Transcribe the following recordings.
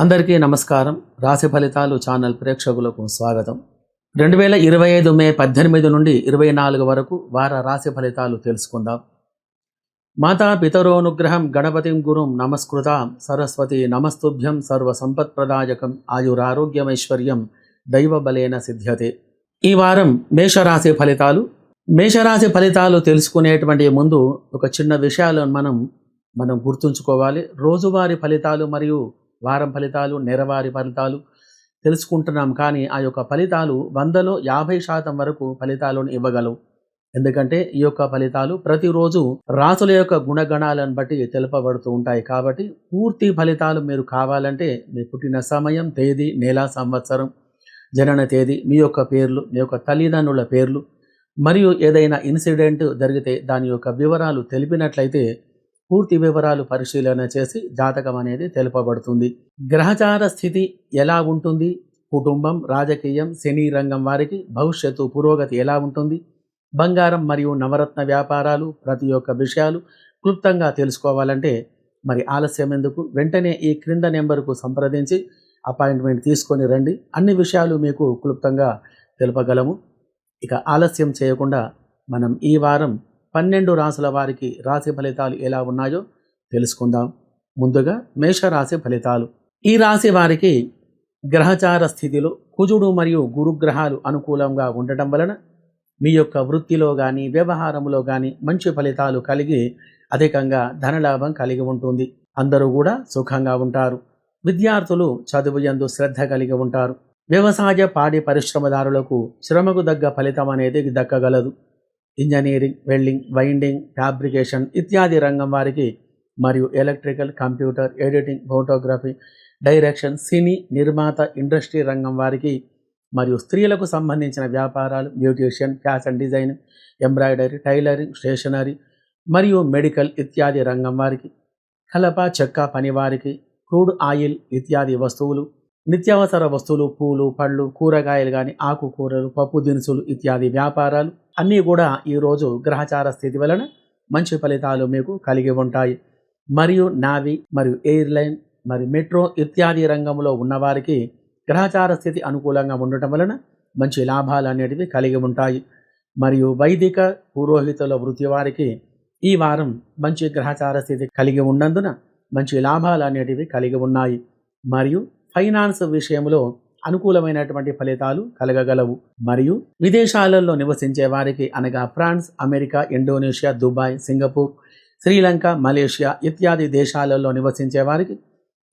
అందరికీ నమస్కారం. రాశి ఫలితాలు ఛానల్ ప్రేక్షకులకు స్వాగతం. రెండు వేల ఇరవై ఐదు మే పద్దెనిమిది నుండి ఇరవై నాలుగు వరకు వార రాశి ఫలితాలు తెలుసుకుందాం. మాతా పితరోనుగ్రహం గణపతిం గురుం నమస్కృత. సరస్వతి నమస్తుభ్యం సర్వ సంపత్ప్రదాయకం ఆయురారోగ్యమైశ్వర్యం దైవ బలేన సిద్ధ్యతే. ఈ వారం మేషరాశి ఫలితాలు. మేషరాశి ఫలితాలు తెలుసుకునేటువంటి ముందు ఒక చిన్న విషయాలను మనం మనం గుర్తుంచుకోవాలి. రోజువారీ ఫలితాలు మరియు వారం ఫలితాలు నెలవారి ఫలితాలు తెలుసుకుంటున్నాం. కానీ ఆ యొక్క ఫలితాలు వందలో యాభై శాతం వరకు ఫలితాలను ఇవ్వగలవు. ఎందుకంటే ఈ యొక్క ఫలితాలు ప్రతిరోజు రాసుల యొక్క గుణగణాలను బట్టి తెలుపబడుతూ ఉంటాయి. కాబట్టి పూర్తి ఫలితాలు మీరు కావాలంటే మీ పుట్టిన సమయం తేదీ నెల సంవత్సరం జనన తేదీ మీ యొక్క పేర్లు మీ యొక్క తల్లిదండ్రుల పేర్లు మరియు ఏదైనా ఇన్సిడెంట్ జరిగితే దాని యొక్క వివరాలు తెలిపినట్లయితే పూర్తి వివరాలు పరిశీలన చేసి జాతకం అనేది తెలుపబడుతుంది. గ్రహచార స్థితి ఎలా ఉంటుంది? కుటుంబం రాజకీయం శని రంగం వారికి భవిష్యత్తు పురోగతి ఎలా ఉంటుంది? బంగారం మరియు నవరత్న వ్యాపారాలు ప్రతి ఒక్క విషయాలు క్లుప్తంగా తెలుసుకోవాలంటే మరి ఆలస్యం ఎందుకు? వెంటనే ఈ క్రింద నెంబర్కు సంప్రదించి అపాయింట్మెంట్ తీసుకొని రండి. అన్ని విషయాలు మీకు క్లుప్తంగా తెలుపగలము. ఇక ఆలస్యం చేయకుండా మనం ఈ వారం పన్నెండు రాసుల వారికి రాశి ఫలితాలు ఎలా ఉన్నాయో తెలుసుకుందాం. ముందుగా మేషరాశి ఫలితాలు. ఈ రాశి వారికి గ్రహచార స్థితిలో కుజుడు మరియు గురుగ్రహాలు అనుకూలంగా ఉండటం వలన మీ యొక్క వృత్తిలో కానీ వ్యవహారంలో కానీ మంచి ఫలితాలు కలిగి అధికంగా ధనలాభం కలిగి ఉంటుంది. అందరూ కూడా సుఖంగా ఉంటారు. విద్యార్థులు చదువు ఎందు శ్రద్ధ కలిగి ఉంటారు. వ్యవసాయ పాడి పరిశ్రమదారులకు శ్రమకు దగ్గ ఫలితం అనేది దక్కగలదు. ఇంజనీరింగ్ వెల్డింగ్ వైండింగ్ ఫ్యాబ్రికేషన్ ఇత్యాది రంగం వారికి మరియు electrical computer editing photography direction cine నిర్మాత ఇండస్ట్రీ రంగం వారికి మరియు స్త్రీలకు సంబంధించిన వ్యాపారాలు beautician fashion design embroidery tailoring stationery మరియు మెడికల్ ఇత్యాది రంగం వారికి కలప చెక్క పనివారికి క్రూడ్ ఆయిల్ ఇత్యాది వస్తువులు నిత్యావసర వస్తువులు పూలు పళ్ళు కూరగాయలు కానీ ఆకుకూరలు పప్పు దినుసులు ఇత్యాది వ్యాపారాలు అన్నీ కూడా ఈరోజు గ్రహచార స్థితి వలన మంచి ఫలితాలు మీకు కలిగి ఉంటాయి. మరియు నావీ మరియు ఎయిర్లైన్ మరి మెట్రో ఇత్యాది రంగంలో ఉన్నవారికి గ్రహచార స్థితి అనుకూలంగా ఉండటం వలన మంచి లాభాలు అనేటివి కలిగి ఉంటాయి. మరియు వైదిక పురోహితుల వృత్తి వారికి ఈ వారం మంచి గ్రహచార స్థితి కలిగి ఉన్నందున మంచి లాభాలు అనేటివి కలిగి ఉన్నాయి. మరియు ఫైనాన్స్ విషయంలో అనుకూలమైనటువంటి ఫలితాలు కలగగలవు. మరియు విదేశాలలో నివసించే వారికి అనగా France America Indonesia Dubai Singapore Sri Lanka Malaysia ఇత్యాది దేశాలలో నివసించే వారికి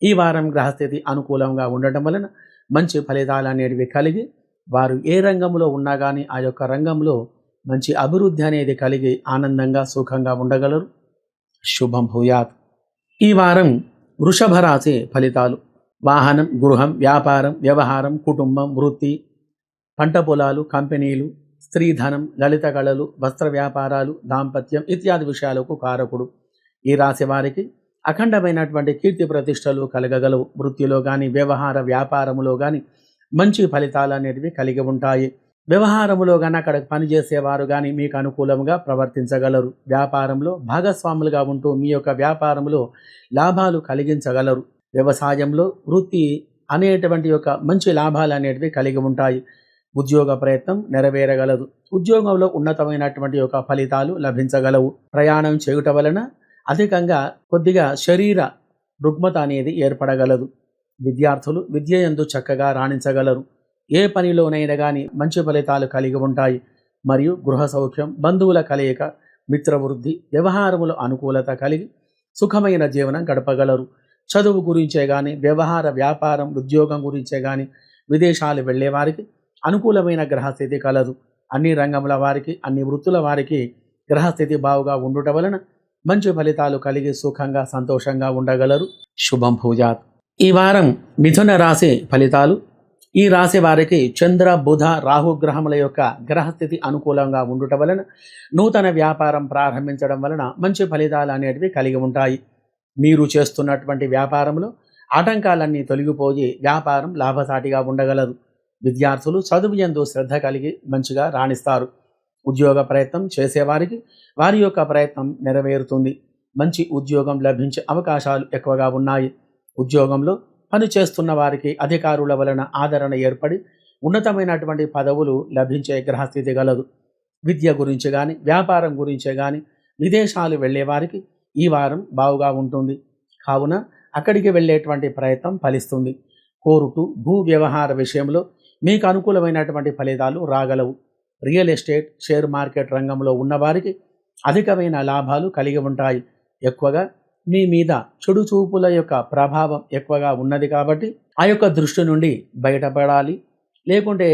ఈ వారం గ్రహస్థితి అనుకూలంగా ఉండటం వలన మంచి ఫలితాలు అనేటివి కలిగి వారు ఏ రంగంలో ఉన్నా కానీ ఆ యొక్క రంగంలో మంచి అభివృద్ధి అనేది కలిగి ఆనందంగా సుఖంగా ఉండగలరు. శుభం భూయాత్. ఈ వారం వృషభ రాశి ఫలితాలు. వాహనం గృహం వ్యాపారం వ్యవహారం కుటుంబం వృత్తి పంట పొలాలు కంపెనీలు స్త్రీధనం లలిత కళలు వస్త్ర వ్యాపారాలు దాంపత్యం ఇత్యాది విషయాలకు కారకుడు. ఈ రాశి వారికి అఖండమైనటువంటి కీర్తి ప్రతిష్టలు కలగగలవు. వృత్తిలో కానీ వ్యవహార వ్యాపారములో కానీ మంచి ఫలితాలు అనేటివి కలిగి ఉంటాయి. వ్యవహారములో కానీ అక్కడ పనిచేసేవారు కానీ మీకు అనుకూలంగా ప్రవర్తించగలరు. వ్యాపారంలో భాగస్వాములుగా ఉంటూ మీ యొక్క వ్యాపారంలో లాభాలు కలిగించగలరు. వ్యవసాయంలో వృత్తి అనేటువంటి యొక్క మంచి లాభాలు అనేటివి కలిగి ఉంటాయి. ఉద్యోగ ప్రయత్నం నెరవేరగలదు. ఉద్యోగంలో ఉన్నతమైనటువంటి యొక్క ఫలితాలు లభించగలవు. ప్రయాణం చేయుట వలన అధికంగా కొద్దిగా శరీర రుగ్మత అనేది ఏర్పడగలదు. విద్యార్థులు విద్య ఎందు చక్కగా రాణించగలరు. ఏ పనిలోనైనా కానీ మంచి ఫలితాలు కలిగి ఉంటాయి. మరియు గృహ సౌఖ్యం బంధువుల కలయిక మిత్రవృద్ధి వ్యవహారముల అనుకూలత కలిగి సుఖమైన జీవనం గడపగలరు. చదువు గురించే కానీ వ్యవహార వ్యాపారం ఉద్యోగం గురించే కానీ విదేశాలు వెళ్ళే వారికి అనుకూలమైన గ్రహస్థితి కలదు. అన్ని రంగముల వారికి అన్ని వృత్తుల వారికి గ్రహస్థితి బావుగా ఉండుట వలన మంచి ఫలితాలు కలిగి సుఖంగా సంతోషంగా ఉండగలరు. శుభం భూజాత్. ఈ వారం మిథున రాశి ఫలితాలు. ఈ రాశి వారికి చంద్ర బుధ రాహు గ్రహముల యొక్క గ్రహస్థితి అనుకూలంగా ఉండుట వలన నూతన వ్యాపారం ప్రారంభించడం వలన మంచి ఫలితాలు అనేటివి కలిగి ఉంటాయి. మీరు చేస్తున్నటువంటి వ్యాపారంలో ఆటంకాలన్నీ తొలగిపోయి వ్యాపారం లాభసాటిగా ఉండగలదు. విద్యార్థులు చదువు ఎందు శ్రద్ధ కలిగి మంచిగా రాణిస్తారు. ఉద్యోగ ప్రయత్నం చేసేవారికి వారి యొక్క ప్రయత్నం నెరవేరుతుంది. మంచి ఉద్యోగం లభించే అవకాశాలు ఎక్కువగా ఉన్నాయి. ఉద్యోగంలో పని చేస్తున్న వారికి అధికారుల వలన ఆదరణ ఏర్పడి ఉన్నతమైనటువంటి పదవులు లభించే గ్రహస్థితి గలదు. విద్య గురించి కానీ వ్యాపారం గురించే కానీ విదేశాలు వెళ్ళేవారికి ఈ వారం బావుగా ఉంటుంది. కావున అక్కడికి వెళ్ళేటువంటి ప్రయత్నం ఫలిస్తుంది. కోరుటు భూ వ్యవహార విషయంలో మీకు అనుకూలమైనటువంటి ఫలితాలు రాగలవు. రియల్ ఎస్టేట్ షేర్ మార్కెట్ రంగంలో ఉన్నవారికి అధికమైన లాభాలు కలిగి ఉంటాయి. ఎక్కువగా మీ మీద చెడు చూపుల యొక్క ప్రభావం ఎక్కువగా ఉన్నది కాబట్టి ఆ యొక్క దృష్టి నుండి బయటపడాలి. లేకుంటే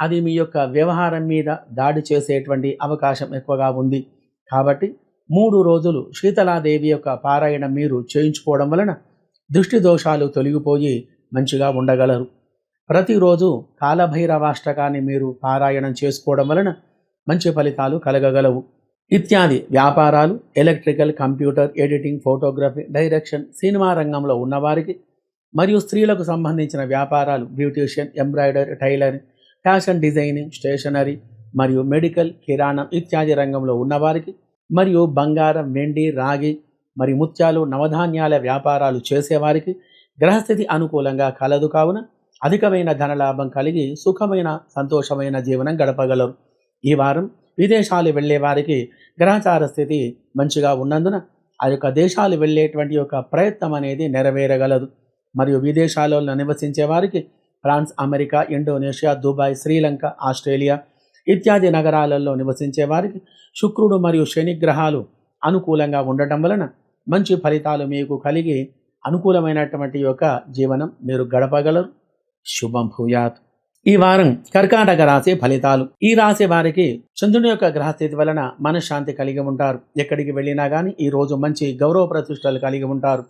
అది మీ యొక్క వ్యవహారం మీద దాడి చేసేటువంటి అవకాశం ఎక్కువగా ఉంది. కాబట్టి మూడు రోజులు శీతలాదేవి యొక్క పారాయణం మీరు చేయించుకోవడం వలన దృష్టి దోషాలు తొలగిపోయి మంచిగా ఉండగలరు. ప్రతిరోజు కాలభైరవాష్టకాన్ని మీరు పారాయణం చేసుకోవడం వలన మంచి ఫలితాలు కలగగలవు. ఇత్యాది వ్యాపారాలు electrical computer editing photography direction cinema రంగంలో ఉన్నవారికి మరియు స్త్రీలకు సంబంధించిన వ్యాపారాలు beautician embroidery tailoring fashion designing stationery మరియు మెడికల్ కిరాణం ఇత్యాది రంగంలో ఉన్నవారికి మరియు బంగారం వెండి రాగి మరి ముత్యాలు నవధాన్యాల వ్యాపారాలు చేసేవారికి గ్రహస్థితి అనుకూలంగా కలదు కావున అధికమైన ధనలాభం కలిగి సుఖమైన సంతోషమైన జీవనం గడపగలరు. ఈ వారం విదేశాలు వెళ్ళే వారికి గ్రహచార స్థితి మంచిగా ఉన్నందున ఆ యొక్క దేశాలు వెళ్ళేటువంటి యొక్క ప్రయత్నం అనేది నెరవేరగలదు. మరియు విదేశాలలో నివసించే వారికి France America Indonesia Dubai Sri Lanka Australia ఇత్యాది నగరాలలో నివసించే వారికి శుక్రుడు మరియు శని గ్రహాలు అనుకూలంగా ఉండటం వలన మంచి ఫలితాలు మీకు కలిగి అనుకూలమైనటువంటి యొక్క జీవనం మీరు గడపగలరు. శుభం భూయాత్. ఈ వారం కర్కాటక రాశి ఫలితాలు. ఈ రాశి వారికి చంద్రుని యొక్క గ్రహస్థితి వలన మనశ్శాంతి కలిగి ఉంటారు. ఎక్కడికి వెళ్ళినా కానీ ఈరోజు మంచి గౌరవ ప్రతిష్టలు కలిగి ఉంటారు.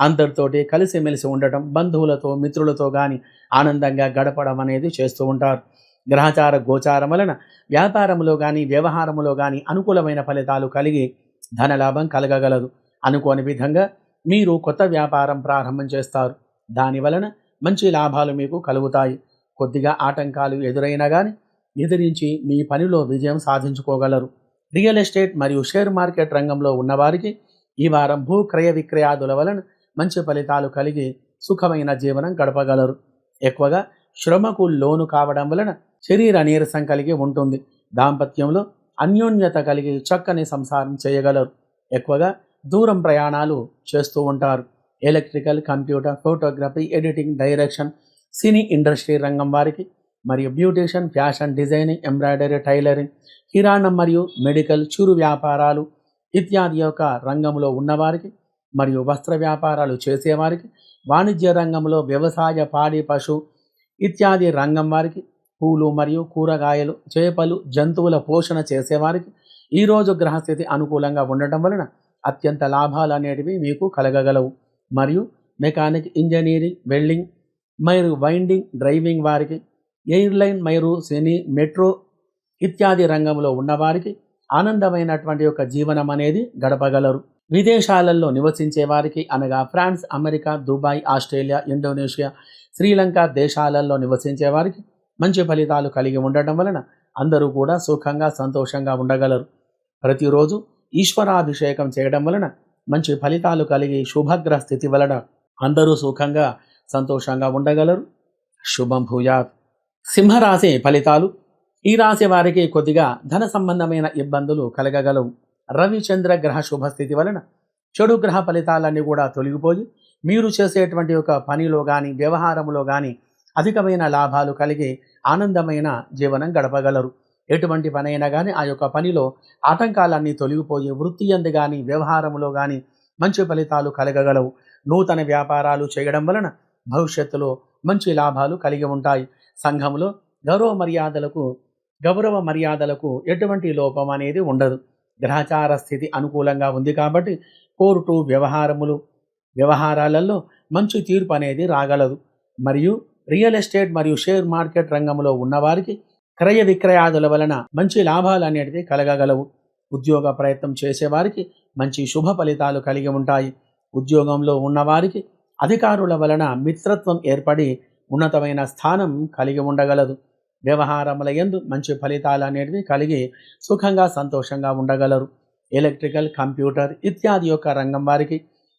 అందరితోటి కలిసిమెలిసి ఉండటం బంధువులతో మిత్రులతో కానీ ఆనందంగా గడపడం అనేది చేస్తూ ఉంటారు. గ్రహచార గోచారం వలన వ్యాపారంలో కానీ వ్యవహారంలో కానీ అనుకూలమైన ఫలితాలు కలిగి ధనలాభం కలగగలదు. అనుకోని విధంగా మీరు కొత్త వ్యాపారం ప్రారంభం చేస్తారు. దాని వలన మంచి లాభాలు మీకు కలుగుతాయి. కొద్దిగా ఆటంకాలు ఎదురైనా కానీ ఎదిరించి మీ పనిలో విజయం సాధించుకోగలరు. రియల్ ఎస్టేట్ మరియు షేర్ మార్కెట్ రంగంలో ఉన్నవారికి ఈ వారం భూ క్రయ విక్రయాదుల వలన మంచి ఫలితాలు కలిగి సుఖమైన జీవనం గడపగలరు. ఎక్కువగా శ్రమకు లోను కావడం వలన శరీర నీరసం కలిగి ఉంటుంది. దాంపత్యంలో అన్యోన్యత కలిగి చక్కని సంసారం చేయగలరు. ఎక్కువగా దూరం ప్రయాణాలు చేస్తూ ఉంటారు. Electrical computer photography editing direction cine industry రంగం వారికి మరియు beautician fashion designing embroidery tailoring కిరాణం మరియు మెడికల్ చిరు వ్యాపారాలు ఇత్యాది యొక్క రంగంలో ఉన్నవారికి మరియు వస్త్ర వ్యాపారాలు చేసేవారికి వాణిజ్య రంగంలో వ్యవసాయ పాడి పశు ఇత్యాది రంగం వారికి పూలు మరియు కూరగాయలు చేపలు జంతువుల పోషణ చేసేవారికి ఈరోజు గ్రహస్థితి అనుకూలంగా ఉండటం వలన అత్యంత లాభాలు అనేటివి మీకు కలగగలవు. మరియు మెకానిక్ ఇంజనీరింగ్ వెల్డింగ్ మరియు వైండింగ్ డ్రైవింగ్ వారికి ఎయిర్లైన్ మరియు సెనీ మెట్రో ఇత్యాది రంగంలో ఉన్నవారికి ఆనందమైనటువంటి యొక్క జీవనం అనేది గడపగలరు. విదేశాలలో నివసించే వారికి అనగా France America Dubai Australia Indonesia Sri Lanka దేశాలలో నివసించే వారికి మంచి ఫలితాలు కలిగి ఉండటం వలన అందరూ కూడా సుఖంగా సంతోషంగా ఉండగలరు. ప్రతిరోజు ఈశ్వరాభిషేకం చేయడం వలన మంచి ఫలితాలు కలిగి శుభగ్రహ స్థితి వలన అందరూ సుఖంగా సంతోషంగా ఉండగలరు. శుభం భూయాత్. సింహరాశి ఫలితాలు. ఈ రాశి వారికి కొద్దిగా ధన సంబంధమైన ఇబ్బందులు కలగగలవు. రవిచంద్ర గ్రహ శుభస్థితి వలన చెడు గ్రహ ఫలితాలన్నీ కూడా తొలగిపోయి మీరు చేసేటువంటి ఒక పనిలో కానీ వ్యవహారంలో కానీ అధికమైన లాభాలు కలిగి ఆనందమైన జీవనం గడపగలరు. ఎటువంటి పనైనా కానీ ఆ యొక్క పనిలో ఆటంకాలన్నీ తొలగిపోయి వృత్తి అందు కానీ వ్యవహారంలో కానీ మంచి ఫలితాలు కలగగలవు. నూతన వ్యాపారాలు చేయడం వలన భవిష్యత్తులో మంచి లాభాలు కలిగి ఉంటాయి. సంఘంలో గౌరవ మర్యాదలకు గౌరవ మర్యాదలకు ఎటువంటి లోపం అనేది ఉండదు. గ్రహచార స్థితి అనుకూలంగా ఉంది కాబట్టి కోర్టు వ్యవహారములు వ్యవహారాలలో మంచి తీర్పు అనేది రాగలదు. మరియు రియల్ ఎస్టేట్ మరియు షేర్ మార్కెట్ రంగంలో ఉన్నవారికి క్రయ విక్రయాదుల వలన మంచి లాభాలు అనేటివి కలగగలవు. ఉద్యోగ ప్రయత్నం చేసేవారికి మంచి శుభ ఫలితాలు కలిగి ఉంటాయి. ఉద్యోగంలో ఉన్నవారికి అధికారుల వలన మిత్రత్వం ఏర్పడి ఉన్నతమైన స్థానం కలిగి ఉండగలదు. వ్యవహారముల ఎందు మంచి ఫలితాలు అనేటివి కలిగి సుఖంగా సంతోషంగా ఉండగలరు. ఎలక్ట్రికల్ కంప్యూటర్ ఇత్యాది యొక్క రంగం వారికి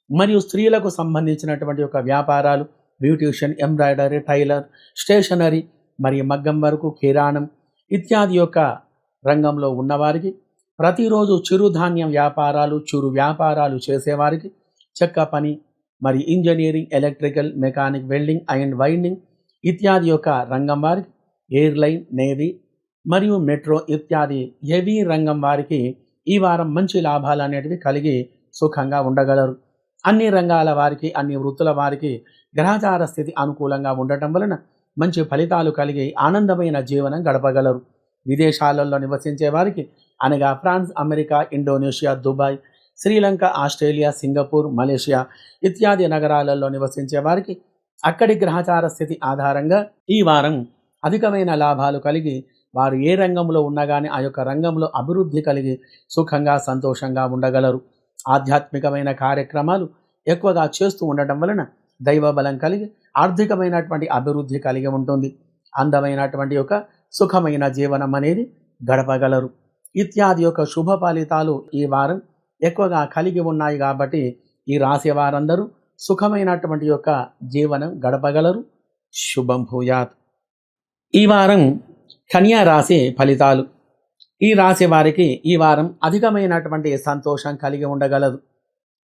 మరియు స్త్రీలకు సంబంధించినటువంటి యొక్క వ్యాపారాలు బ్యూటీషియన్ ఎంబ్రాయిడరీ టైలర్ స్టేషనరీ మరియు మగ్గం వరకు కిరాణం ఇత్యాది యొక్క రంగంలో ఉన్నవారికి ప్రతిరోజు చిరుధాన్యం వ్యాపారాలు చిరు వ్యాపారాలు చేసేవారికి చెక్క పని మరి engineering electrical mechanic welding and winding ఇత్యాది యొక్క రంగం వారికి ఎయిర్లైన్ నేవీ మరియు మెట్రో ఇత్యాది హెవీ రంగం వారికి ఈ వారం మంచి లాభాలు అనేటివి కలిగి సుఖంగా ఉండగలరు. అన్ని రంగాల వారికి అన్ని వృత్తుల వారికి గ్రహచార స్థితి అనుకూలంగా ఉండటం వలన మంచి ఫలితాలు కలిగి ఆనందమైన జీవనం గడపగలరు. విదేశాలలో నివసించే వారికి అనగా France America Indonesia Dubai Sri Lanka Australia Singapore Malaysia ఇత్యాది నగరాలలో నివసించే వారికి అక్కడి గ్రహచార స్థితి ఆధారంగా ఈ వారం అధికమైన లాభాలు కలిగి వారు ఏ రంగంలో ఉన్నా కానీ ఆ యొక్క రంగంలో అభివృద్ధి కలిగి సుఖంగా సంతోషంగా ఉండగలరు. ఆధ్యాత్మికమైన కార్యక్రమాలు ఎక్కువగా చేస్తూ ఉండటం వలన దైవబలం కలిగి ఆర్థికమైనటువంటి అభివృద్ధి కలిగి ఉంటుంది. అందమైనటువంటి యొక్క సుఖమైన జీవనం అనేది గడపగలరు. ఇత్యాది యొక్క శుభ ఫలితాలు ఈ వారం ఎక్కువగా కలిగి ఉన్నాయి కాబట్టి ఈ రాశి వారందరూ సుఖమైనటువంటి యొక్క జీవనం గడపగలరు. శుభం భూయాత్. ఈ వారం కన్యా రాశి ఫలితాలు. ఈ రాశి వారికి ఈ వారం అధికమైనటువంటి సంతోషం కలిగి ఉండగలదు.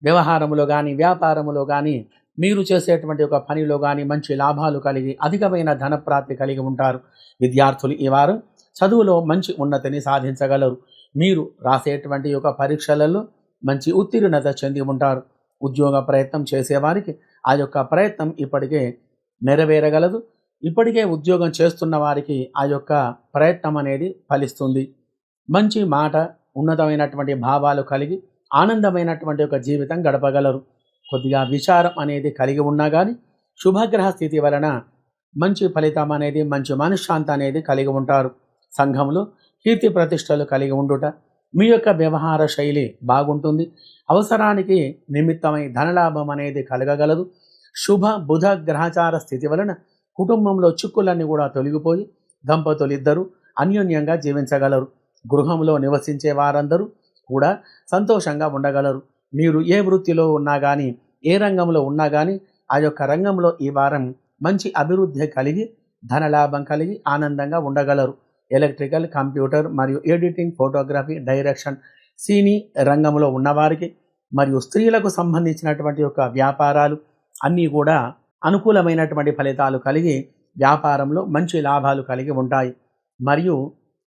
వ్యవహారములో కానీ వ్యాపారములో కానీ మీరు చేసేటువంటి ఒక పనిలో కానీ మంచి లాభాలు కలిగి అధికమైన ధనప్రాప్తి కలిగి ఉంటారు. విద్యార్థులు ఈ వారం చదువులో మంచి ఉన్నతిని సాధించగలరు. మీరు రాసేటువంటి ఒక పరీక్షలలో మంచి ఉత్తీర్ణత చెంది ఉంటారు. ఉద్యోగ ప్రయత్నం చేసేవారికి ఆ యొక్క ప్రయత్నం ఇప్పటికే నెరవేరగలదు. ఇప్పటికే ఉద్యోగం చేస్తున్న వారికి ఆ యొక్క ప్రయత్నం అనేది ఫలిస్తుంది. మంచి మాట ఉన్నతమైనటువంటి భావాలు కలిగి ఆనందమైనటువంటి ఒక జీవితం గడపగలరు. కొద్దిగా విచారం అనేది కలిగి ఉన్నా కానీ శుభగ్రహ స్థితి వలన మంచి ఫలితం అనేది మంచి మనశ్శాంతి అనేది కలిగి ఉంటారు. సంఘంలో కీర్తి ప్రతిష్టలు కలిగి ఉండుట మీ యొక్క వ్యవహార శైలి బాగుంటుంది. అవసరానికి నిమిత్తమై ధనలాభం అనేది కలగగలదు. శుభ బుధ గ్రహచార స్థితి వలన కుటుంబంలో చిక్కులన్నీ కూడా తొలగిపోయి దంపతులు ఇద్దరు అన్యోన్యంగా జీవించగలరు. గృహంలో నివసించే వారందరూ కూడా సంతోషంగా ఉండగలరు. మీరు ఏ వృత్తిలో ఉన్నా కానీ ఏ రంగంలో ఉన్నా కానీ ఆ యొక్క రంగంలో ఈ వారం మంచి అభివృద్ధి కలిగి ధనలాభం కలిగి ఆనందంగా ఉండగలరు. ఎలక్ట్రికల్ కంప్యూటర్ మరియు ఎడిటింగ్ ఫోటోగ్రఫీ డైరెక్షన్ సినీ రంగంలో ఉన్నవారికి మరియు స్త్రీలకు సంబంధించినటువంటి యొక్క వ్యాపారాలు అన్నీ కూడా అనుకూలమైనటువంటి ఫలితాలు కలిగి వ్యాపారంలో మంచి లాభాలు కలిగి ఉంటాయి. మరియు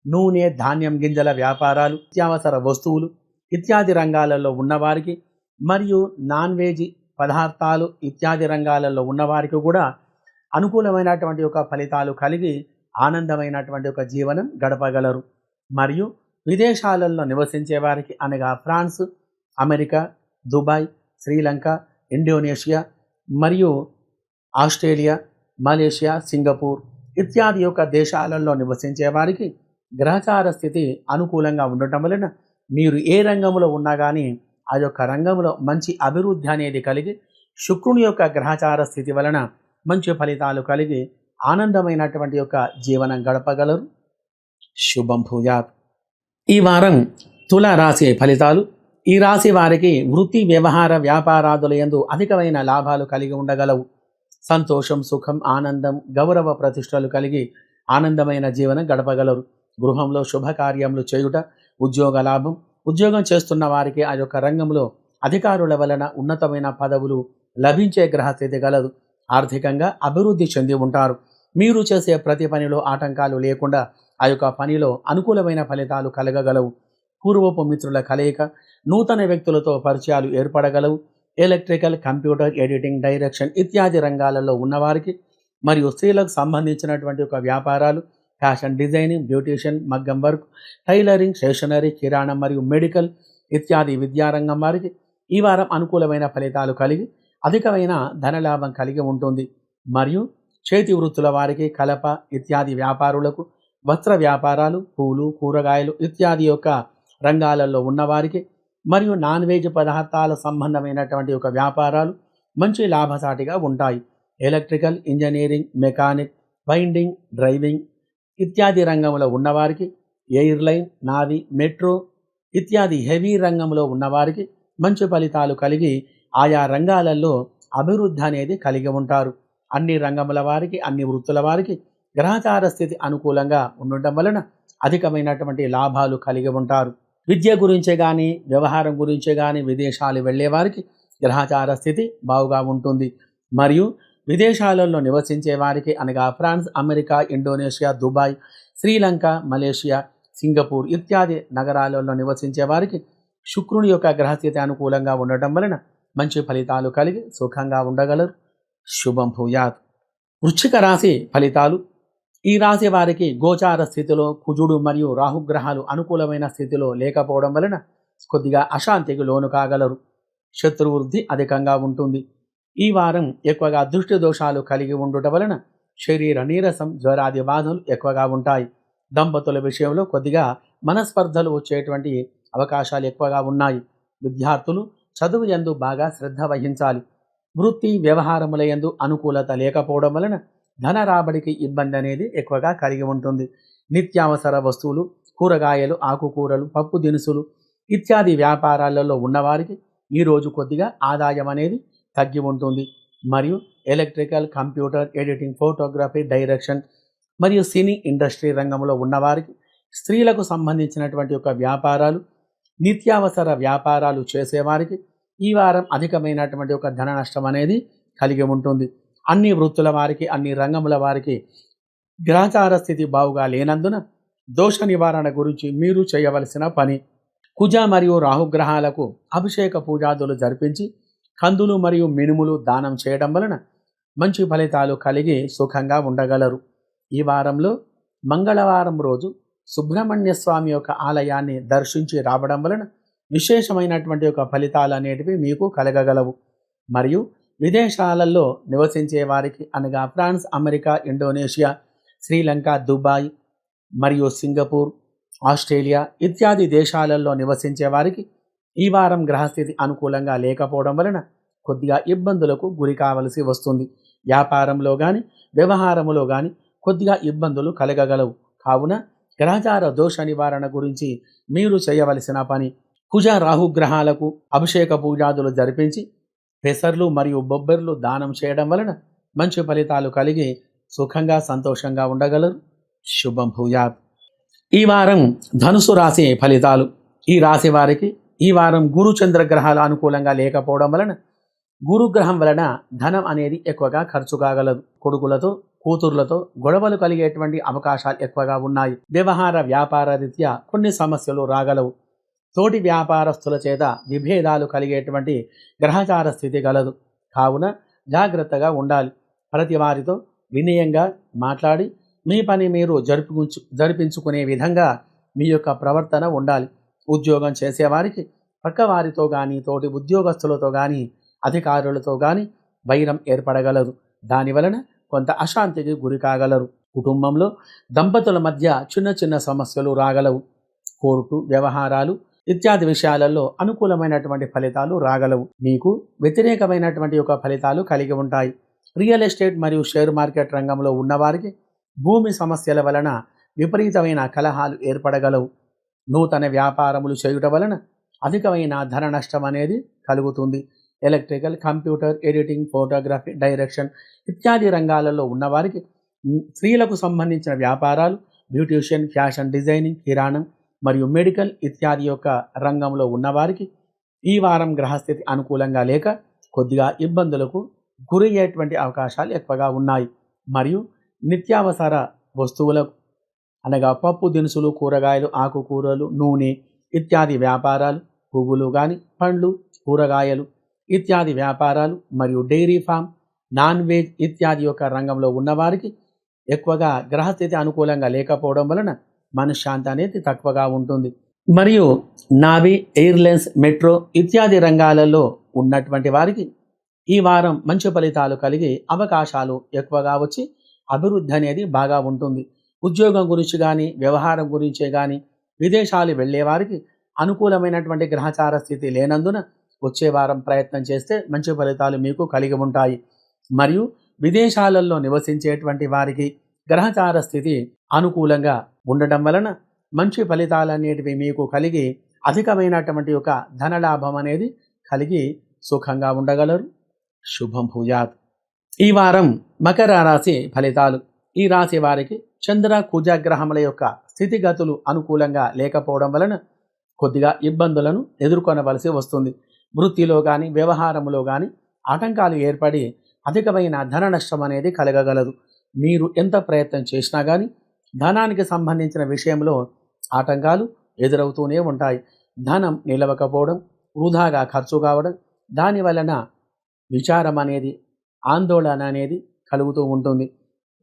నూనె ధాన్యం గింజల వ్యాపారాలు అత్యవసర వస్తువులు ఇత్యాది రంగాలలో ఉన్నవారికి మరియు నాన్ వెజ్ పదార్థాలు ఇత్యాది రంగాలలో ఉన్నవారికి కూడా అనుకూలమైనటువంటి ఒక ఫలితాలు కలిగి ఆనందమైనటువంటి ఒక జీవనం గడపగలరు. మరియు విదేశాలలో నివసించే వారికి అనగా France America Dubai Sri Lanka Indonesia మరియు ఆస్ట్రేలియా మలేషియా సింగపూర్ ఇత్యాది యొక్క దేశాలలో నివసించే వారికి గ్రహచార స్థితి అనుకూలంగా ఉండటం వలన మీరు ఏ రంగంలో ఉన్నా కానీ ఆ యొక్క రంగంలో మంచి అభివృద్ధి అనేది కలిగి శుక్రుని యొక్క గ్రహచార స్థితి వలన మంచి ఫలితాలు కలిగి ఆనందమైనటువంటి యొక్క జీవనం గడపగలరు. శుభం భూయాత్. ఈ వారం తుల రాశి ఫలితాలు. ఈ రాశి వారికి వృత్తి వ్యవహార వ్యాపారాదుల యందు అధికమైన లాభాలు కలిగి ఉండగలవు. సంతోషం సుఖం ఆనందం గౌరవ ప్రతిష్టలు కలిగి ఆనందమైన జీవనం గడపగలరు. గృహంలో శుభకార్యములు చేయుట ఉద్యోగ లాభం. ఉద్యోగం చేస్తున్న వారికి ఆ యొక్క రంగంలో అధికారుల వలన ఉన్నతమైన పదవులు లభించే గ్రహస్థితి గలదు. ఆర్థికంగా అభివృద్ధి చెంది ఉంటారు. మీరు చేసే ప్రతి పనిలో ఆటంకాలు లేకుండా ఆ యొక్క పనిలో అనుకూలమైన ఫలితాలు కలగగలవు. పూర్వపు మిత్రుల కలయిక నూతన వ్యక్తులతో పరిచయాలు ఏర్పడగలవు. ఎలక్ట్రికల్ కంప్యూటర్ ఎడిటింగ్ డైరెక్షన్ ఇత్యాది రంగాలలో ఉన్నవారికి మరియు స్త్రీలకు సంబంధించినటువంటి ఒక వ్యాపారాలు ఫ్యాషన్ డిజైనింగ్ బ్యూటీషియన్ మగ్గం వర్క్ టైలరింగ్ స్టేషనరీ కిరాణం మరియు మెడికల్ ఇత్యాది విద్యారంగం వారికి ఈ వారం అనుకూలమైన ఫలితాలు కలిగి అధికమైన ధనలాభం కలిగి ఉంటుంది. మరియు చేతి వృత్తుల వారికి కలప ఇత్యాది వ్యాపారులకు వస్త్ర వ్యాపారాలు పూలు కూరగాయలు ఇత్యాది యొక్క రంగాలలో ఉన్నవారికి మరియు నాన్ వెజ్ పదార్థాల సంబంధమైనటువంటి ఒక వ్యాపారాలు మంచి లాభసాటిగా ఉంటాయి. Electrical engineering mechanic binding driving ఇత్యాది రంగంలో ఉన్నవారికి ఎయిర్లైన్ నావి మెట్రో ఇత్యాది హెవీ రంగంలో ఉన్నవారికి మంచి ఫలితాలు కలిగి ఆయా రంగాలలో అభివృద్ధి అనేది కలిగి ఉంటారు. అన్ని రంగముల వారికి అన్ని వృత్తుల వారికి గ్రహచార స్థితి అనుకూలంగా ఉండటం వలన అధికమైనటువంటి లాభాలు కలిగి ఉంటారు. విద్య గురించే కానీ వ్యవహారం గురించే కానీ విదేశాలు వెళ్ళేవారికి గ్రహచార స్థితి బాగుగా ఉంటుంది. మరియు విదేశాలలో నివసించే వారికి అనగా France America Indonesia Dubai Sri Lanka Malaysia Singapore ఇత్యాది నగరాలలో నివసించే వారికి శుక్రుని యొక్క గ్రహస్థితి అనుకూలంగా ఉండటం వలన మంచి ఫలితాలు కలిగి సుఖంగా ఉండగలరు. శుభం భూయాత్. వృశ్చిక రాశి ఫలితాలు. ఈ రాశి వారికి గోచార స్థితిలో కుజుడు మరియు రాహుగ్రహాలు అనుకూలమైన స్థితిలో లేకపోవడం వలన కొద్దిగా అశాంతికి లోను కాగలరు. శత్రువృద్ధి అధికంగా ఉంటుంది. ఈ వారం ఎక్కువగా దృష్టి దోషాలు కలిగి ఉండుట వలన శరీర నీరసం జ్వరాది బాధలు ఎక్కువగా ఉంటాయి. దంపతుల విషయంలో కొద్దిగా మనస్పర్ధలు వచ్చేటువంటి అవకాశాలు ఎక్కువగా ఉన్నాయి. విద్యార్థులు చదువు ఎందు బాగా శ్రద్ధ వహించాలి. వృత్తి వ్యవహారముల యందు అనుకూలత లేకపోవడం వలన ధన రాబడికి ఇబ్బంది అనేది ఎక్కువగా కలిగి ఉంటుంది. నిత్యావసర వస్తువులు కూరగాయలు ఆకుకూరలు పప్పు దినుసులు ఇత్యాది వ్యాపారాలలో ఉన్నవారికి ఈరోజు కొద్దిగా ఆదాయం అనేది తగ్గి ఉంటుంది. మరియు electrical computer editing photography direction మరియు సినీ ఇండస్ట్రీ రంగంలో ఉన్నవారికి స్త్రీలకు సంబంధించినటువంటి యొక్క వ్యాపారాలు నిత్యావసర వ్యాపారాలు చేసేవారికి ఈ వారం అధికమైనటువంటి ఒక ధన నష్టం అనేది కలిగి ఉంటుంది. అన్ని వృత్తుల వారికి అన్ని రంగముల వారికి గ్రహచార స్థితి బావుగా లేనందున దోష నివారణ గురించి మీరు చేయవలసిన పని. కుజ మరియు రాహుగ్రహాలకు అభిషేక పూజాదులు జరిపించి కందులు మరియు మినుములు దానం చేయడం వలన మంచి ఫలితాలు కలిగి సుఖంగా ఉండగలరు. ఈ వారంలో మంగళవారం రోజు సుబ్రహ్మణ్య స్వామి యొక్క ఆలయాన్ని దర్శించి రావడం వలన విశేషమైనటువంటి యొక్క ఫలితాలు అనేటివి మీకు కలగగలవు. మరియు విదేశాలలో నివసించే వారికి అనగా France America Indonesia Sri Lanka Dubai మరియు సింగపూర్ ఆస్ట్రేలియా ఇత్యాది దేశాలలో నివసించే వారికి ఈ వారం గ్రహస్థితి అనుకూలంగా లేకపోవడం వలన కొద్దిగా ఇబ్బందులకు గురి కావలసి వస్తుంది. వ్యాపారంలో కానీ వ్యవహారములో కానీ కొద్దిగా ఇబ్బందులు కలగగలవు. కావున గ్రహచార దోష నివారణ గురించి మీరు చేయవలసిన పని కుజ రాహుగ్రహాలకు అభిషేక పూజాదులు జరిపించి పెసర్లు మరియు బొబ్బెర్లు దానం చేయడం వలన మంచి ఫలితాలు కలిగి సుఖంగా సంతోషంగా ఉండగలరు. శుభం భూయాత్. ఈ వారం ధనుసు రాశి ఫలితాలు. ఈ రాశి వారికి ఈ వారం గురు గ్రహాలు అనుకూలంగా లేకపోవడం వలన గురుగ్రహం వలన ధనం అనేది ఎక్కువగా ఖర్చు కాగలదు కొడుకులతో కూతుర్లతో గొడవలు కలిగేటువంటి అవకాశాలు ఎక్కువగా ఉన్నాయి. వ్యవహార వ్యాపార రీత్యా కొన్ని సమస్యలు రాగలవు. తోటి వ్యాపారస్తుల చేత విభేదాలు కలిగేటువంటి గ్రహచార స్థితి గలదు. కావున జాగ్రత్తగా ఉండాలి. ప్రతి వారితో వినయంగా మాట్లాడి మీ పని మీరు జరుపుకుంచు జరిపించుకునే విధంగా మీ యొక్క ప్రవర్తన ఉండాలి. ఉద్యోగం చేసేవారికి పక్కవారితో కానీ తోటి ఉద్యోగస్తులతో కానీ అధికారులతో కానీ వైరం ఏర్పడగలదు దాని వలన కొంత అశాంతికి గురి కాగలరు. కుటుంబంలో దంపతుల మధ్య చిన్న చిన్న సమస్యలు రాగలవు. కోర్టు వ్యవహారాలు ఇత్యాది విషయాలలో అనుకూలమైనటువంటి ఫలితాలు రాగలవు. మీకు వ్యతిరేకమైనటువంటి యొక్క ఫలితాలు కలిగి ఉంటాయి. రియల్ ఎస్టేట్ మరియు షేర్ మార్కెట్ రంగంలో ఉన్నవారికి భూమి సమస్యల వలన విపరీతమైన కలహాలు ఏర్పడగలవు. నూతన వ్యాపారములు చేయుట వలన అధికమైన ధన నష్టం అనేది కలుగుతుంది. Electrical computer editing photography direction ఇత్యాది రంగాలలో ఉన్నవారికి స్త్రీలకు సంబంధించిన వ్యాపారాలు బ్యూటీషియన్ ఫ్యాషన్ డిజైనింగ్ కిరాణం మరియు మెడికల్ ఇత్యాది యొక్క రంగంలో ఉన్నవారికి ఈ వారం గ్రహస్థితి అనుకూలంగా లేక కొద్దిగా ఇబ్బందులకు గురయ్యేటువంటి అవకాశాలు ఎక్కువగా ఉన్నాయి. మరియు నిత్యావసర వస్తువులకు అనగా పప్పు దినుసులు కూరగాయలు ఆకుకూరలు నూనె ఇత్యాది వ్యాపారాలు పువ్వులు కానీ పండ్లు కూరగాయలు ఇత్యాది వ్యాపారాలు మరియు డైరీ ఫామ్ నాన్ వెజ్ ఇత్యాది యొక్క రంగంలో ఉన్నవారికి ఎక్కువగా గ్రహస్థితి అనుకూలంగా లేకపోవడం వలన మనశ్శాంతి అనేది తక్కువగా ఉంటుంది. మరియు నావీ ఎయిర్లైన్స్ మెట్రో ఇత్యాది రంగాలలో ఉన్నటువంటి వారికి ఈ వారం మంచి ఫలితాలు కలిగి అవకాశాలు ఎక్కువగా వచ్చి అభివృద్ధి అనేది బాగా ఉంటుంది. ఉద్యోగం గురించి కానీ వ్యవహారం గురించే కానీ విదేశాలు వెళ్ళేవారికి అనుకూలమైనటువంటి గ్రహచార స్థితి లేనందున వచ్చే వారం ప్రయత్నం చేస్తే మంచి ఫలితాలు మీకు కలిగి ఉంటాయి. మరియు విదేశాలలో నివసించేటువంటి వారికి గ్రహచార స్థితి అనుకూలంగా ఉండటం వలన మంచి ఫలితాలు అనేటివి మీకు కలిగి అధికమైనటువంటి ఒక ధనలాభం అనేది కలిగి సుఖంగా ఉండగలరు. శుభం భూజాత్ ఈ వారం మకర రాశి ఫలితాలు. ఈ రాశి వారికి చంద్ర కుజగ్రహముల యొక్క స్థితిగతులు అనుకూలంగా లేకపోవడం వలన కొద్దిగా ఇబ్బందులను ఎదుర్కొనవలసి వస్తుంది. వృత్తిలో కానీ వ్యవహారంలో కానీ ఆటంకాలు ఏర్పడి అధికమైన ధన నష్టం అనేది కలగగలదు. మీరు ఎంత ప్రయత్నం చేసినా కానీ ధనానికి సంబంధించిన విషయంలో ఆటంకాలు ఎదురవుతూనే ఉంటాయి. ధనం నిలవకపోవడం వృధాగా ఖర్చు కావడం దాని వలన విచారం అనేది ఆందోళన అనేది కలుగుతూ ఉంటుంది.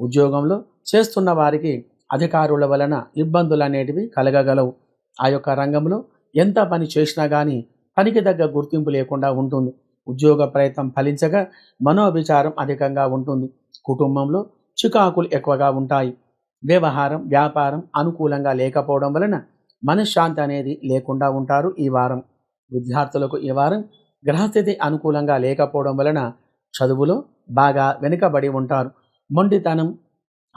ఉద్యోగంలో చేస్తున్న వారికి అధికారుల వలన ఇబ్బందులు అనేటివి కలగగలవు. ఆ యొక్క రంగంలో ఎంత పని చేసినా కానీ పనికి తగ్గ గుర్తింపు లేకుండా ఉంటుంది. ఉద్యోగ ప్రయత్నం ఫలించగా మనోవిచారం అధికంగా ఉంటుంది. కుటుంబంలో చికాకులు ఎక్కువగా ఉంటాయి. వ్యవహారం వ్యాపారం అనుకూలంగా లేకపోవడం వలన మనశ్శాంతి అనేది లేకుండా ఉంటారు ఈ వారం. విద్యార్థులకు ఈ వారం గ్రహస్థితి అనుకూలంగా లేకపోవడం వలన చదువులో బాగా వెనుకబడి ఉంటారు. మొండితనం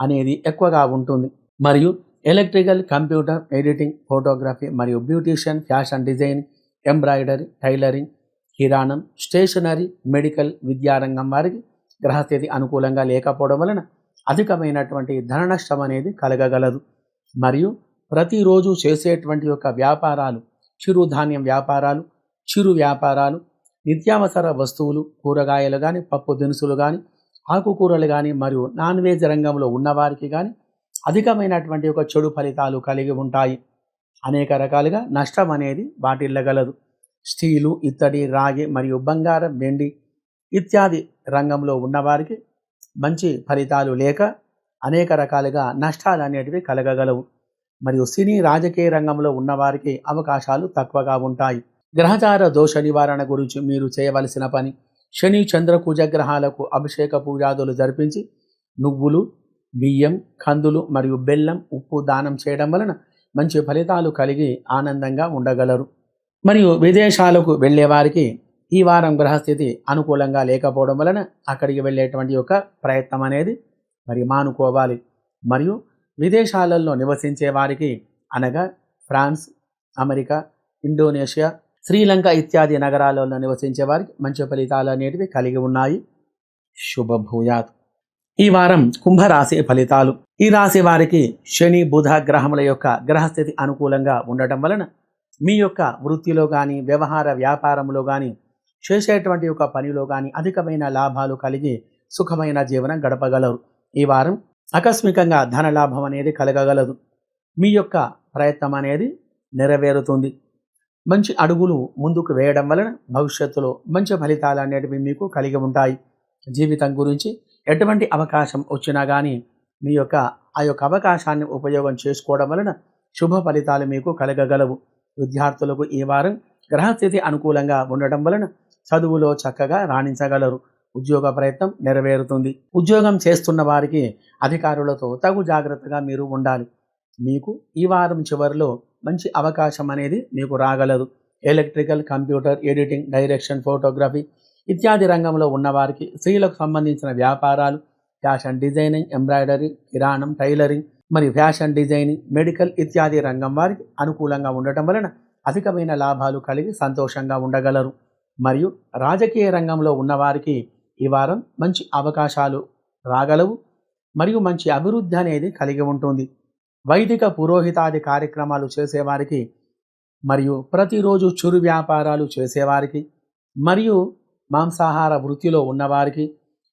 అనేది ఎక్కువగా ఉంటుంది. మరియు ఎలక్ట్రికల్ కంప్యూటర్ ఎడిటింగ్ ఫోటోగ్రఫీ మరియు beautician fashion design embroidery tailoring కిరాణం స్టేషనరీ మెడికల్ విద్యారంగం వారికి గ్రహస్థితి అనుకూలంగా లేకపోవడం వలన అధికమైనటువంటి ధన నష్టం అనేది కలగగలదు. మరియు ప్రతిరోజు చేసేటువంటి యొక్క వ్యాపారాలు చిరుధాన్యం వ్యాపారాలు చిరు వ్యాపారాలు నిత్యావసర వస్తువులు కూరగాయలు కానీ పప్పు దినుసులు కానీ ఆకుకూరలు కానీ మరియు నాన్ వెజ్ రంగంలో ఉన్నవారికి కానీ అధికమైనటువంటి ఒక చెడు ఫలితాలు కలిగి ఉంటాయి. అనేక రకాలుగా నష్టం అనేది వాటిల్లగలదు. స్టీలు ఇత్తడి రాగి మరియు బంగారం వెండి ఇత్యాది రంగంలో ఉన్నవారికి మంచి ఫలితాలు లేక అనేక రకాలుగా నష్టాలు అనేటివి కలగగలవు. మరియు సినీ రాజకీయ రంగంలో ఉన్నవారికి అవకాశాలు తక్కువగా ఉంటాయి. గ్రహచార దోష నివారణ గురించి మీరు చేయవలసిన పని శని చంద్ర కుజగ్రహాలకు అభిషేక పూజాదులు జరిపించి నువ్వులు బియ్యం కందులు మరియు బెల్లం ఉప్పు దానం చేయడం వలన మంచి ఫలితాలు కలిగి ఆనందంగా ఉండగలరు. మరియు విదేశాలకు వెళ్ళేవారికి ఈ వారం గ్రహస్థితి అనుకూలంగా లేకపోవడం వలన అక్కడికి వెళ్ళేటువంటి యొక్క ప్రయత్నం అనేది మరి మానుకోవాలి. మరియు విదేశాలలో నివసించే వారికి అనగా ఫ్రాన్స్ అమెరికా ఇండోనేషియా శ్రీలంక ఇత్యాది నగరాలలో నివసించే వారికి మంచి ఫలితాలు అనేటివి కలిగి ఉన్నాయి. శుభభూయాత్. ఈ వారం కుంభరాశి ఫలితాలు. ఈ రాశి వారికి శని బుధ గ్రహముల యొక్క గ్రహస్థితి అనుకూలంగా ఉండటం వలన మీ యొక్క వృత్తిలో కానీ వ్యవహార వ్యాపారంలో కానీ చేసేటువంటి యొక్క పనిలో కానీ అధికమైన లాభాలు కలిగి సుఖమైన జీవనం గడపగలరు. ఈ వారం ఆకస్మికంగా ధన లాభం అనేది కలగగలదు. మీ యొక్క ప్రయత్నం అనేది నెరవేరుతుంది. మంచి అడుగులు ముందుకు వేయడం వలన భవిష్యత్తులో మంచి ఫలితాలు అనేటివి మీకు కలిగి ఉంటాయి. జీవితం గురించి ఎటువంటి అవకాశం వచ్చినా కానీ మీ యొక్క ఆ యొక్క అవకాశాన్ని ఉపయోగం చేసుకోవడం వలన శుభ ఫలితాలు మీకు కలగగలవు. విద్యార్థులకు ఈ వారం గ్రహస్థితి అనుకూలంగా ఉండటం వలన చదువులో చక్కగా రాణించగలరు. ఉద్యోగ ప్రయత్నం నెరవేరుతుంది. ఉద్యోగం చేస్తున్న వారికి అధికారులతో తగు జాగ్రత్తగా మీరు ఉండాలి. మీకు ఈ వారం చివరిలో మంచి అవకాశం అనేది మీకు రాగలదు. Electrical computer editing direction photography ఇత్యాది రంగంలో ఉన్నవారికి స్త్రీలకు సంబంధించిన వ్యాపారాలు ఫ్యాషన్ డిజైనింగ్ ఎంబ్రాయిడరీ కిరాణం టైలరింగ్ మరియు ఫ్యాషన్ డిజైనింగ్ మెడికల్ ఇత్యాది రంగం వారికి అనుకూలంగా ఉండటం వలన అధికమైన లాభాలు కలిగి సంతోషంగా ఉండగలరు. మరియు రాజకీయ రంగంలో ఉన్నవారికి ఈ వారం మంచి అవకాశాలు రాగలవు మరియు మంచి అభివృద్ధి అనేది కలిగి ఉంటుంది. వైదిక పురోహితాది కార్యక్రమాలు చేసేవారికి మరియు ప్రతిరోజు చురు వ్యాపారాలు చేసేవారికి మరియు మాంసాహార వృత్తిలో ఉన్నవారికి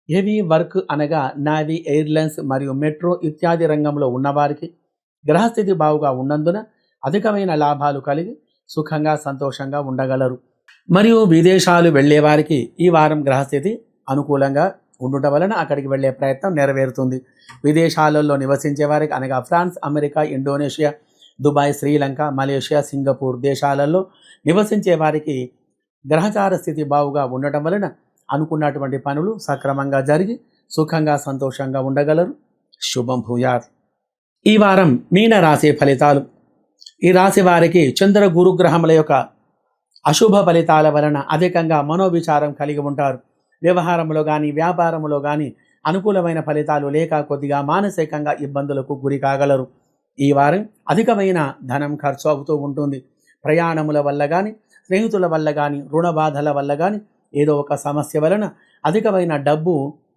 హెవీ వర్క్ అనగా నావీ ఎయిర్లైన్స్ మరియు మెట్రో ఇత్యాది రంగంలో ఉన్నవారికి గ్రహస్థితి బావుగా ఉన్నందున అధికమైన లాభాలు కలిగి సుఖంగా సంతోషంగా ఉండగలరు. మరియు విదేశాలు వెళ్ళేవారికి ఈ వారం గ్రహస్థితి అనుకూలంగా ఉండటం వలన అక్కడికి వెళ్ళే ప్రయత్నం నెరవేరుతుంది. విదేశాలలో నివసించే వారికి అనగా France America Indonesia Dubai Sri Lanka Malaysia Singapore దేశాలలో నివసించే వారికి గ్రహచార స్థితి బావుగా ఉండటం వలన అనుకున్నటువంటి పనులు సక్రమంగా జరిగి సుఖంగా సంతోషంగా ఉండగలరు. శుభం భూయాత్. ఈ వారం మీన రాశి ఫలితాలు. ఈ రాశి వారికి చంద్ర గురుగ్రహముల యొక్క అశుభ ఫలితాల వలన అధికంగా మనోవిచారం కలిగి ఉంటారు. వ్యవహారంలో కానీ వ్యాపారంలో కానీ అనుకూలమైన ఫలితాలు లేక కొద్దిగా మానసికంగా ఇబ్బందులకు గురి కాగలరు. ఈ వారం అధికమైన ధనం ఖర్చు అవుతూ ఉంటుంది. ప్రయాణముల వల్ల కానీ స్నేహితుల వల్ల కానీ రుణ బాధల వల్ల కానీ ఏదో ఒక సమస్య వలన అధికమైన డబ్బు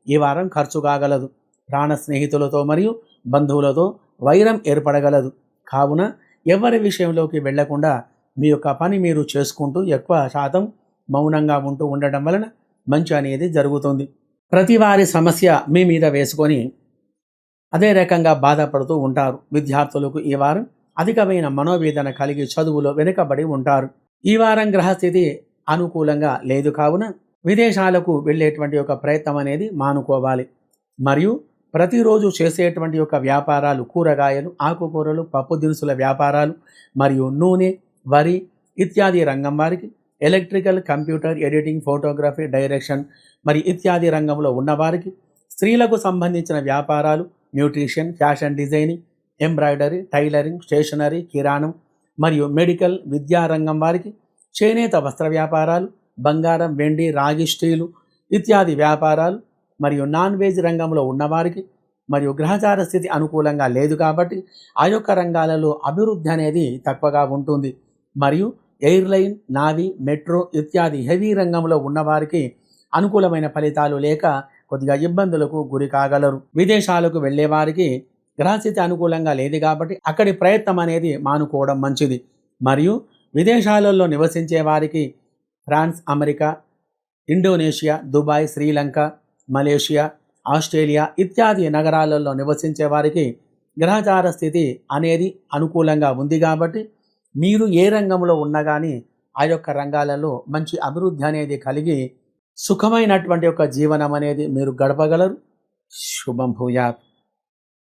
ఈ వారం ఖర్చు కాగలదు. ప్రాణ స్నేహితులతో మరియు బంధువులతో వైరం ఏర్పడగలదు. కావున ఎవరి విషయంలోకి వెళ్ళకుండా మీ యొక్క పని మీరు చేసుకుంటూ ఎక్కువ శాతం మౌనంగా ఉంటూ ఉండడం వలన మంచి అనేది జరుగుతుంది. ప్రతి వారి సమస్య మీ మీద వేసుకొని అదే రకంగా బాధపడుతూ ఉంటారు. విద్యార్థులకు ఈ వారం అధికమైన మనోవేదన కలిగి చదువులో వెనుకబడి ఉంటారు. ఈ వారం గ్రహస్థితి అనుకూలంగా లేదు కావున విదేశాలకు వెళ్ళేటువంటి ఒక ప్రయత్నం అనేది మానుకోవాలి. మరియు ప్రతిరోజు చేసేటువంటి యొక్క వ్యాపారాలు కూరగాయలు ఆకుకూరలు పప్పు దినుసుల వ్యాపారాలు మరియు నూనె వరి ఇత్యాది రంగం వారికి electrical computer editing photography direction మరి ఇత్యాది రంగంలో ఉన్నవారికి స్త్రీలకు సంబంధించిన వ్యాపారాలు nutrition fashion designing embroidery tailoring stationery కిరాణం మరియు మెడికల్ విద్యారంగం వారికి చేనేత వస్త్ర వ్యాపారాలు బంగారం వెండి రాగి స్టీలు ఇత్యాది వ్యాపారాలు మరియు నాన్ వెజ్ రంగంలో ఉన్నవారికి మరియు గ్రహచార స్థితి అనుకూలంగా లేదు కాబట్టి ఆ యొక్క రంగాలలో అభివృద్ధి అనేది తక్కువగా ఉంటుంది. మరియు ఎయిర్లైన్ నావీ మెట్రో ఇత్యాది హెవీ రంగంలో ఉన్నవారికి అనుకూలమైన ఫలితాలు లేక కొద్దిగా ఇబ్బందులకు గురి కాగలరు. విదేశాలకు వెళ్ళేవారికి గ్రహస్థితి అనుకూలంగా లేదు కాబట్టి అక్కడి ప్రయత్నం అనేది మానుకోవడం మంచిది. మరియు విదేశాలలో నివసించే వారికి France America Indonesia Dubai Sri Lanka Malaysia Australia ఇత్యాది నగరాలలో నివసించే వారికి గ్రహచార స్థితి అనేది అనుకూలంగా ఉంది కాబట్టి మీరు ఏ రంగంలో ఉన్నా కానీ ఆ యొక్క రంగాలలో మంచి అభివృద్ధి అనేది కలిగి సుఖమైనటువంటి యొక్క జీవనం అనేది మీరు గడపగలరు. శుభం భూయాత్.